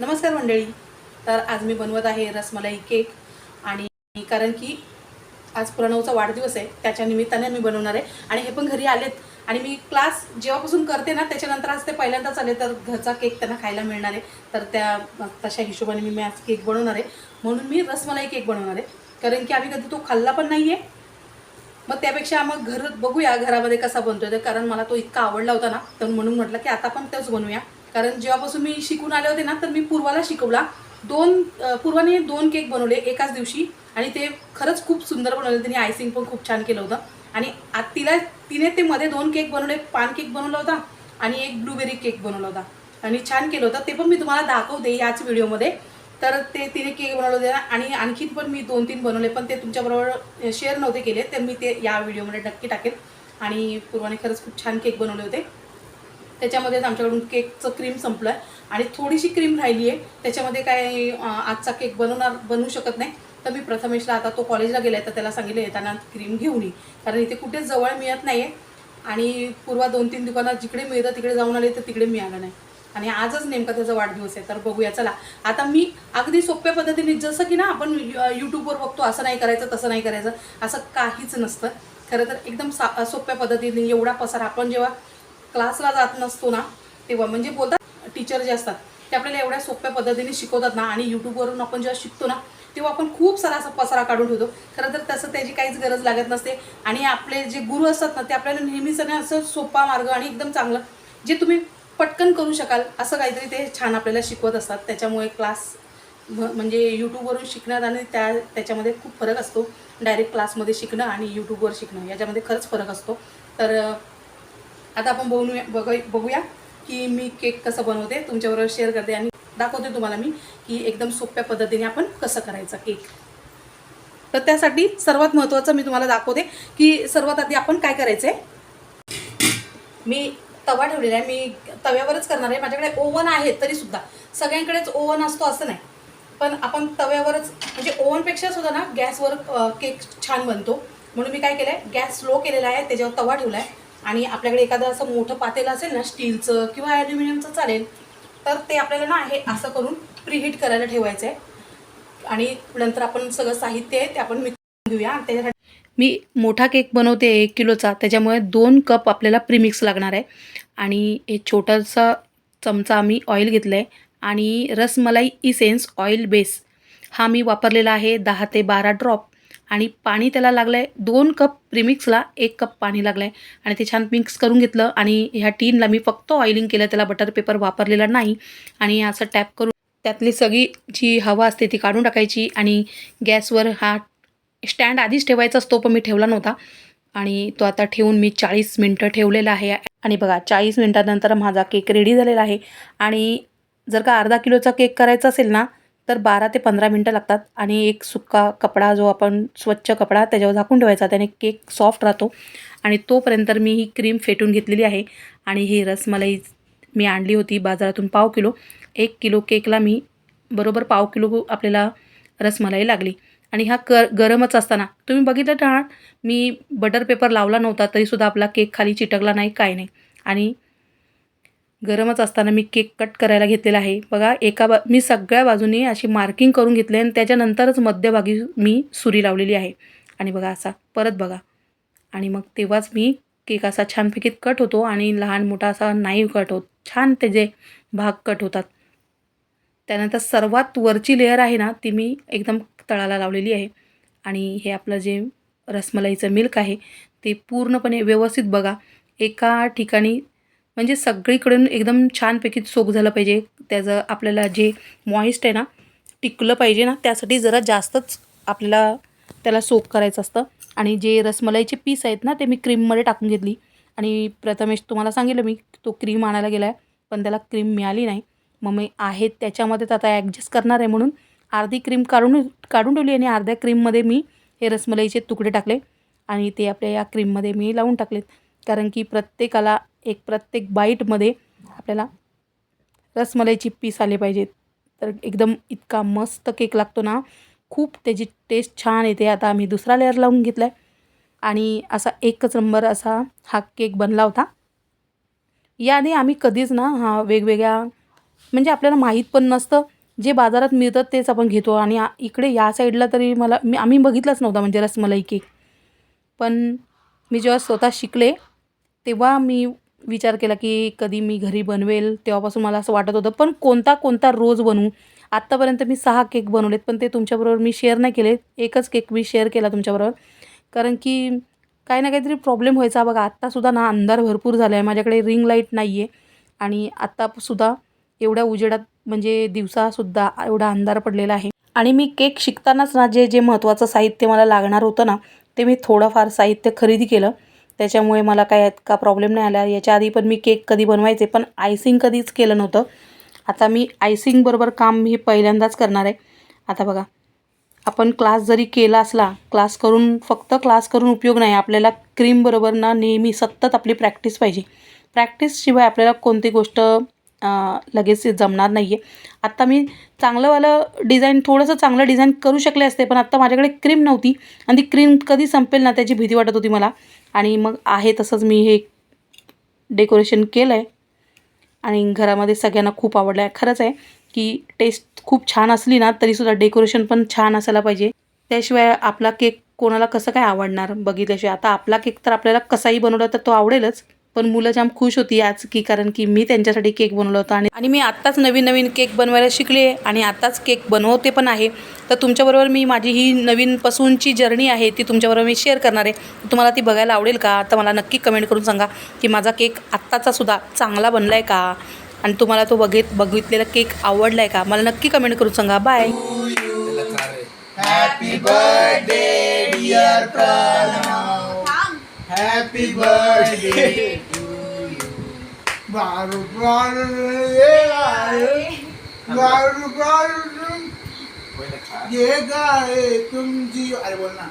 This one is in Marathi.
नमस्कार मंडळी. तर आज मी बनवत आहे रसमलाई केक. आणि कारण की आज प्रणवचा वाढदिवस आहे त्याच्या निमित्ताने मी बनवणार आहे. आणि हे पण घरी आलेत. आणि मी क्लास जेव्हापासून करते ना त्याच्यानंतर आज ते पहिल्यांदाच आले तर घरचा केक त्यांना खायला मिळणार आहे. तर त्या तशा हिशोबाने मी मी आज केक बनवणार आहे. म्हणून मी रसमलाई केक बनवणार आहे. कारण की आम्ही कधी तो खाल्ला पण नाही आहे मग त्यापेक्षा मग घर बघूया घरामध्ये कसा बनतोय. तर कारण मला तो इतका आवडला होता ना तर म्हणून म्हटलं की आता पण तोच बनवूया. कारण जेव्हापासून मी शिकून आले होते ना तर मी पूर्वाला शिकवला. दोन पूर्वाने दोन केक बनवले एकाच दिवशी आणि ते खरंच खूप सुंदर बनवले. तिने आयसिंग पण खूप छान केलं होतं. आणि आ- तिला तिने ते मध्ये दोन केक बनवले पान केक बनवला होता आणि एक ब्लूबेरी केक बनवला होता. आणि छान केलं होतं. ते पण मी तुम्हाला दाखवते याच व्हिडिओमध्ये. तर ते तिने केक बनवले होते आणि आणखीन पण मी दोन तीन बनवले पण ते तुमच्याबरोबर शेअर नव्हते केले. तर मी ते या व्हिडिओमध्ये नक्की टाकेल. आणि पूर्वाने खरंच खूप छान केक बनवले होते. त्याच्यामध्येच आमच्याकडून केकचं क्रीम संपलं आहे आणि थोडीशी क्रीम राहिली आहे त्याच्यामध्ये काय आजचा केक बनवणार बनवू शकत नाही. तर मी प्रथमेशला आता तो कॉलेजला गेला आहे तर त्याला सांगितलं येताना क्रीम घेऊन ये. कारण इथे कुठेच जवळ मिळत नाही आहे आणि पूर्वा दोन तीन दुकानात जिकडे मिळतं तिकडे जाऊन आले तर तिकडे मिळालं नाही. आणि आजच नेमका त्याचा वाढदिवस आहे तर बघूया चला. आता मी अगदी सोप्या पद्धतीने जसं की ना आपण यूट्यूबवर बघतो असं नाही करायचं तसं नाही करायचं असं काहीच नसतं. खरं तर एकदम सा सोप्या पद्धतीने एवढा पसार आपण जेव्हा क्लासला जात नसतो ना तेव्हा. म्हणजे बोलतात टीचर जे असतात ते आपल्याला एवढ्या सोप्या पद्धतीने शिकवतात ना आणि यूट्यूबवरून आपण जेव्हा शिकतो ना तेव्हा आपण खूप सारा असा पसारा काढून ठेवतो. खरं तर तसं त्याची काहीच गरज लागत नसते. आणि आपले जे गुरु असतात ना ते आपल्याला नेहमीच ना असं सोपा मार्ग आणि एकदम चांगलं जे तुम्ही पटकन करू शकाल असं काहीतरी ते छान आपल्याला शिकवत असतात. त्याच्यामुळे क्लास म्हणजे यूट्यूबवरून शिकण्यात आणि त्या त्याच्यामध्ये खूप फरक असतो. डायरेक्ट क्लासमध्ये शिकणं आणि यूट्यूबवर शिकणं याच्यामध्ये खरंच फरक असतो. तर आता आपण बघूया बघ बघूया की मी केक कसं बनवते तुमच्याबरोबर शेअर करते आणि दाखवते तुम्हाला मी की एकदम सोप्या पद्धतीने आपण कसं करायचं केक. तर त्यासाठी सर्वात महत्त्वाचं मी तुम्हाला दाखवते की सर्वात आधी आपण काय करायचं आहे मी तवा ठेवलेला आहे मी तव्यावरच करणार आहे. माझ्याकडे ओव्हन आहे तरीसुद्धा सगळ्यांकडेच ओव्हन असतो असं नाही. पण आपण तव्यावरच म्हणजे ओव्हनपेक्षा सुद्धा ना गॅसवर केक छान बनतो. म्हणून मी काय केलं आहे गॅस स्लो केलेला आहे त्याच्यावर तवा ठेवला आहे आणि आपल्याकडे एखादं असं मोठं पातेलं असेल ना स्टीलचं किंवा ॲल्युमिनियमचं चालेल तर ते आपल्याला ना हे असं करून प्रीहीट करायला ठेवायचं आहे आणि नंतर आपण सगळं साहित्य आहे ते आपण मिक्स घेऊया आणि त्याच्यासाठी मी मोठा केक बनवते एक किलोचा त्याच्यामुळे दोन कप आपल्याला प्रीमिक्स लागणार आहे. आणि एक छोटासा चमचा आम्ही ऑइल घेतलं आहे आणि रसमलाई इसेन्स ऑइल बेस हा मी वापरलेला आहे दहा ते बारा ड्रॉप आणि पाणी त्याला लागलं आहे दोन कप प्रिमिक्सला एक कप पाणी लागलं आहे आणि ते छान मिक्स करून घेतलं आणि ह्या टीनला मी फक्त ऑइलिंग केलं त्याला बटर पेपर वापरलेला नाही. आणि असं टॅप करून त्यातली सगळी जी हवा असते ती काढून टाकायची आणि गॅसवर हा स्टँड आधीच ठेवायचा असतो पण मी ठेवला नव्हता. आणि तो आता ठेवून मी चाळीस मिनटं ठेवलेला आहे. आणि बघा चाळीस मिनटानंतर माझा केक रेडी झालेला आहे. आणि जर का अर्धा किलोचा केक करायचा असेल ना तर बारा ते पंधरा मिनटं लागतात आणि एक सुका कपडा जो आपण स्वच्छ कपडा त्याच्यावर झाकून ठेवायचा त्याने केक सॉफ्ट राहतो. आणि तोपर्यंत मी ही क्रीम फेटून घेतलेली आहे आणि ही रसमलाई मी आणली होती बाजारातून पाव किलो. एक किलो केकला मी बरोबर पाव किलो आपल्याला रसमलाई लागली. आणि हा कर गरमच असताना तुम्ही बघितलं ना मी बटर पेपर लावला नव्हता तरीसुद्धा आपला केक खाली चिटकला नाही काय नाही. आणि गरमच असताना मी केक कट करायला घेतलेला आहे. बघा एका बा मी सगळ्या बाजूने अशी मार्किंग करून घेतले आणि त्याच्यानंतरच मध्यभागी मी सुरी लावलेली आहे. आणि बघा असा परत बघा. आणि मग तेव्हाच मी केक असा छानपैकी कट होतो आणि लहान मोठा असा नाही कट होत छान त्याचे भाग कट होतात. त्यानंतर सर्वात वरची लेअर आहे ना ती मी एकदम तळाला लावलेली आहे. आणि हे आपलं जे रसमलाईचं मिल्क आहे ते पूर्णपणे व्यवस्थित बघा. एका ठिकाणी म्हणजे सगळीकडून एकदम छानपैकी सोक झालं पाहिजे. त्याचं आपल्याला जे मॉइस्ट आहे ना टिकलं पाहिजे ना त्यासाठी जरा जास्तच आपल्याला त्याला सोक करायचं असतं. आणि जे रसमलाईचे पीस आहेत ना ते मी क्रीममध्ये टाकून घेतली. आणि प्रथमेश तुम्हाला सांगितलं मी तो क्रीम आणायला गेला आहे पण त्याला क्रीम मिळाली नाही. मग मी आहे त्याच्यामध्ये तर आता ॲडजस्ट करणार आहे म्हणून अर्धी क्रीम काढून काढून ठेवली आणि अर्ध्या क्रीममध्ये मी हे रसमलाईचे तुकडे टाकले. आणि ते आपल्या या क्रीममध्ये मी लावून टाकलेत. कारण की प्रत्येकाला एक प्रत्येक बाईटमध्ये आपल्याला रसमलाईची पीस आले पाहिजेत. तर एकदम इतका मस्त केक लागतो ना. खूप त्याची टेस्ट छान येते. आता आम्ही दुसरा लेअर लावून घेतला आहे आणि असा एकच नंबर असा हा केक बनला होता. याआधी आम्ही कधीच ना हा वेगवेगळ्या म्हणजे आपल्याला माहीत पण नसतं. जे बाजारात मिळतं तेच आपण घेतो. आणि इकडे या साईडला तरी मला मी आम्ही बघितलंच नव्हता म्हणजे रसमलाई केक. पण मी जेव्हा स्वतः शिकले तेव्हा मी विचार केला की कधी मी घरी बनवेल तेव्हापासून मला असं वाटत होतं पण कोणता कोणता रोज बनवू? आत्तापर्यंत मी सहा केक बनवलेत पण ते तुमच्याबरोबर मी शेअर नाही केले एकच केक मी शेअर केला तुमच्याबरोबर. कारण की काही ना काहीतरी प्रॉब्लेम व्हायचा. बघा आत्तासुद्धा ना अंधार भरपूर झाला आहे माझ्याकडे रिंग लाइट नाही आहे आणि आत्तासुद्धा एवढ्या उजेडात म्हणजे दिवसासुद्धा एवढा अंधार पडलेला आहे. आणि मी केक शिकतानाच ना जे जे महत्त्वाचं साहित्य मला लागणार होतं ना ते मी थोडंफार साहित्य खरेदी केलं. त्याच्यामुळे मला काय का प्रॉब्लेम नाही आला. याच्या आधी पण मी केक कधी बनवायचे पण आयसिंग कधीच केलं नव्हतं. आता मी आयसिंगबरोबर काम मी पहिल्यांदाच करणार आहे. आता बघा आपण क्लास जरी केला असला क्लास करून फक्त क्लास करून उपयोग नाही. आपल्याला क्रीमबरोबर ना नेहमी सतत आपली प्रॅक्टिस पाहिजे. प्रॅक्टिसशिवाय आपल्याला कोणती गोष्ट लगेच जमणार नाही आहे आत्ता मी चांगलंवालं डिझाईन थोडंसं चांगलं डिझाईन करू शकले असते पण आत्ता माझ्याकडे क्रीम नव्हती आणि ती क्रीम कधी संपेल ना त्याची भीती वाटत होती मला. आणि मग आहे तसंच मी हे डेकोरेशन केलं आहे आणि घरामध्ये सगळ्यांना खूप आवडलं आहे खरंच आहे की टेस्ट खूप छान असली ना तरीसुद्धा डेकोरेशन पण छान असायला पाहिजे. त्याशिवाय आपला केक कोणाला कसं काय आवडणार? बघितल्याशिवाय. आता आपला केक तर आपल्याला कसाही बनवला तर तो आवडेलच. पण मुलं जाम खुश होती आज की कारण की मी त्यांच्यासाठी केक बनवलं होतं आणि आणि मी आत्ताच नवीन नवीन केक बनवायला शिकले आणि आत्ताच केक बनवते पण आहे. तर तुमच्याबरोबर मी माझी ही नवीनपासूनची जर्नी आहे ती तुमच्याबरोबर मी शेअर करणार आहे. तुम्हाला ती बघायला आवडेल का? तर मला नक्की कमेंट करून सांगा की माझा केक आत्ताचा सुद्धा चांगला बनला आहे का? आणि तुम्हाला तो बघित बघितलेला केक आवडला आहे का? मला नक्की कमेंट करून सांगा. Bye. Happy birthday, to you. बारू बारू बारू बारू ये गाए तुम जियो अरे बोल ना